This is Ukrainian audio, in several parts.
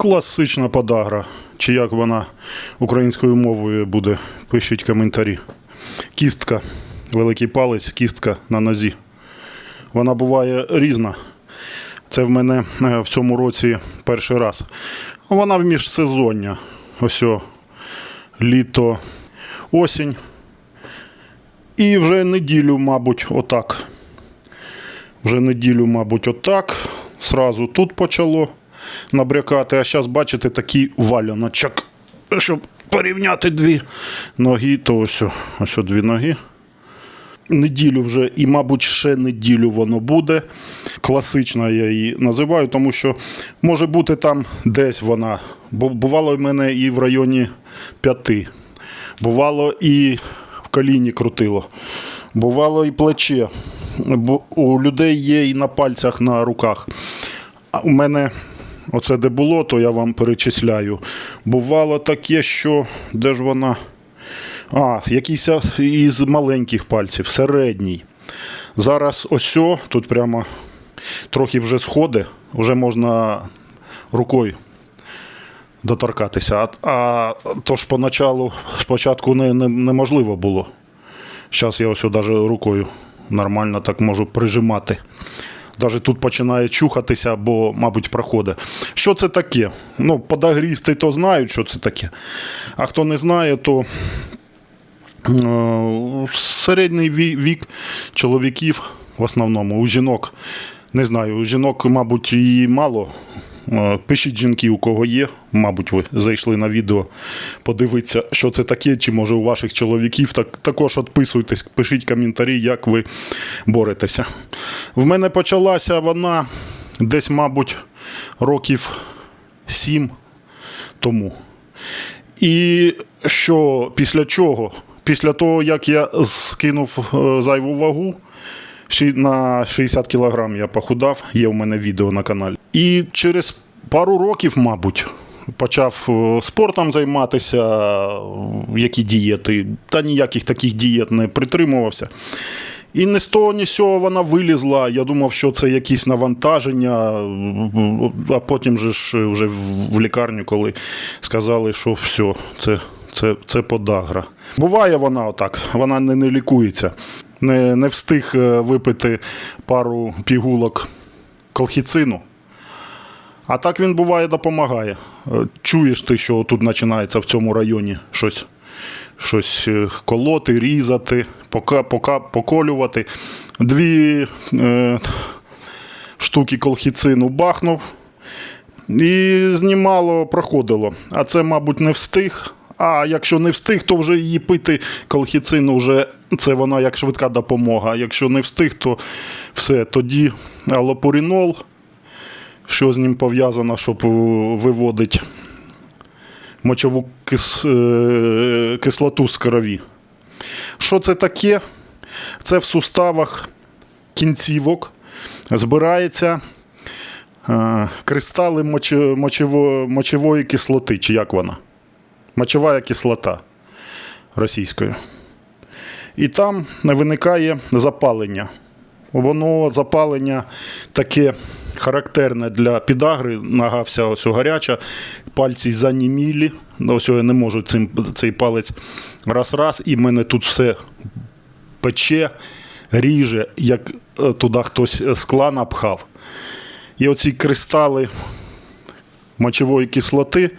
Класична подагра. Чи як вона українською мовою буде, пишіть коментарі. Кістка, великий палець, кістка на нозі. Вона буває різна. Це в мене е, в цьому році перший раз. Вона в міжсезоння. Ось о, літо, осінь. І вже неділю, мабуть, отак. Вже неділю, мабуть, отак. Сразу тут почало набрякати. А зараз, бачите, такий валяночок. Щоб порівняти дві ноги, то ось, ось дві ноги. Неділю вже, і, мабуть, ще неділю воно буде. Класична я її називаю, тому що може бути там десь вона. Бо бувало в мене і в районі п'яти. Бувало і в коліні крутило. Бувало і плече. Бо у людей є і на пальцях, на руках. А у мене оце де було, то я вам перечисляю. Бувало таке, що де ж вона? А, якийсь із маленьких пальців, середній. Зараз ось, тут прямо трохи вже сходи, вже можна рукою доторкатися. А, а то ж поначалу спочатку не, не, неможливо було. Зараз я ось навіть рукою нормально так можу прижимати. Навіть тут починає чухатися, бо, мабуть, проходить. Що це таке? Ну, подагрісти то знають, що це таке. А хто не знає, то е, середній вік чоловіків в основному, у жінок. Не знаю, у жінок, мабуть, і мало. Е, Пишіть жінки, у кого є. Мабуть, ви зайшли на відео, подивитися, що це таке, чи може у ваших чоловіків. Так, також відписуйтесь, пишіть коментарі, як ви боретеся. В мене почалася вона десь, мабуть, років сім тому. І що після чого? Після того, як я скинув е, зайву вагу, на 60 кілограм я похудав, є у мене відео на каналі. І через пару років, мабуть, почав е, спортом займатися, е, які дієти. Та ніяких таких дієт не притримувався. І не з того, ні з цього вона вилізла. Я думав, що це якісь навантаження, а потім же ж вже в в лікарню, коли сказали, що все, це, це, це подагра. Буває вона отак, вона не, не лікується. Не, не встиг е, випити пару пігулок колхіцину. А так він буває допомагає. Е, Чуєш ти, що тут починається в цьому районі щось, щось е, колоти, різати, пока, пока, поколювати. Дві е, штуки колхіцину бахнув і знімало, проходило. А це, мабуть, не встиг. А якщо не встиг, то вже її пити колхіцину вже це вона як швидка допомога. Якщо не встиг, то все. Тоді алопурінол, що з ним пов'язано, щоб е, виводить мочову кис, е, кислоту з крові. Що це таке? Це в суставах кінцівок збирається е, кристали моч, мочево, мочової кислоти, чи як вона? Мочова кислота російською. І там виникає запалення. Воно запалення таке характерне для підагри, нога вся ось гаряча, пальці занімілі. Ну, Ось я не можу цим, цей палець раз-раз, і мене тут все пече, ріже, як е, туди хтось скла напхав. І оці кристали мочової кислоти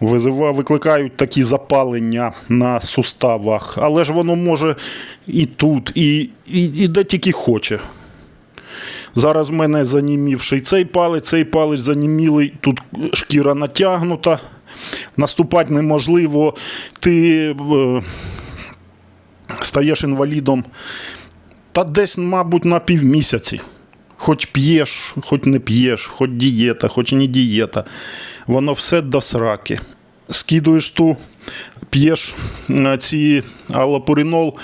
викликають такі запалення на суставах. Але ж воно може і тут, і, і, і де тільки хоче. Зараз в мене занімівший цей палець, цей палець занімілий, тут шкіра натягнута, наступати неможливо. Ти е, стаєш інвалідом та десь, мабуть, на півмісяці. Хоч п'єш, хоч не п'єш, хоч дієта, хоч не дієта. Воно все до сраки. Скидуєш ту, п'єш е, ці аллопуринол,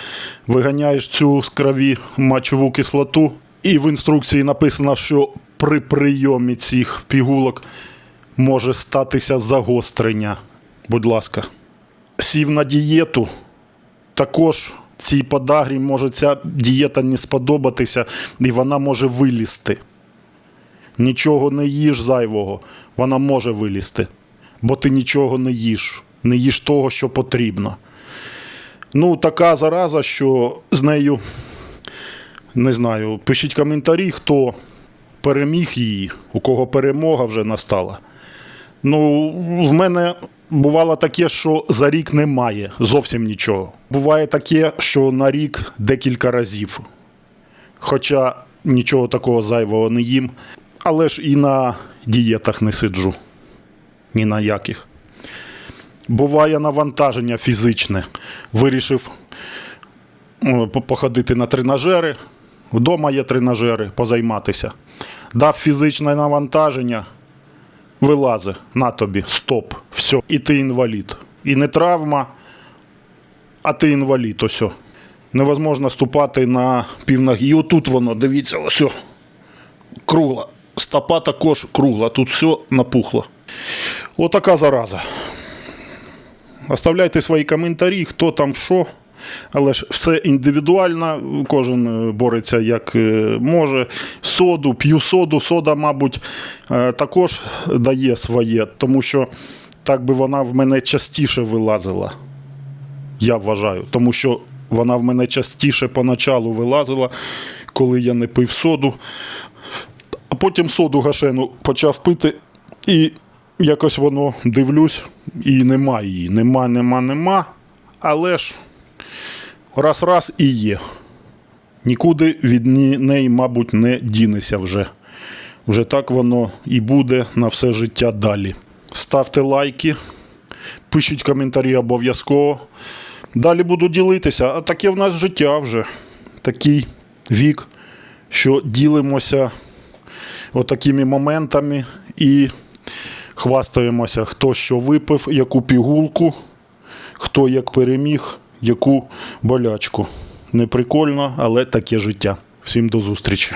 виганяєш цю з крові мочову кислоту. І в інструкції написано, що при прийомі цих пігулок може статися загострення. Будь ласка, сів на дієту, також цій подагрі може ця дієта не сподобатися, і вона може вилізти. нічого не їж зайвого, вона може вилізти. Бо ти нічого не їш, не їш того, що потрібно. Ну, така зараза, що з нею, не знаю, пишіть коментарі, хто переміг її, у кого перемога вже настала. Ну, в мене бувало таке, що за рік немає зовсім нічого. Буває таке, що на рік декілька разів. Хоча нічого такого зайвого не їм, але ж і на дієтах не сиджу. Ні на яких. Буває навантаження фізичне. Вирішив е, походити на тренажери. Вдома є тренажери, позайматися. Дав фізичне навантаження, вилази на тобі, стоп, все, і ти інвалід. І не травма, а ти інвалід, ось. Невозможно ступати на півногі. І отут воно, дивіться, ось. Кругла. Стопа також кругла, тут все напухло. Отака зараза. Оставляйте свої коментарі, хто там що. Але ж все індивідуально, кожен е, бореться як е, може. Соду, п'ю соду, сода, мабуть, е, також дає своє, тому що так би вона в мене частіше вилазила. Я вважаю, тому що вона в мене частіше поначалу вилазила, коли я не пив соду. А потім соду гашену почав пити, і якось воно дивлюсь, і нема її. Нема, нема, нема. Але ж раз-раз і є. Нікуди від неї, мабуть, не дінеся вже. Вже так воно і буде на все життя далі. Ставте лайки, пишіть коментарі обов'язково. Далі буду ділитися. А таке в нас життя вже. Такий вік, що ділимося отакими моментами і хвастаємося, хто що випив, яку пігулку, хто як переміг, яку болячку. Не прикольно, але таке життя. Всім до зустрічі.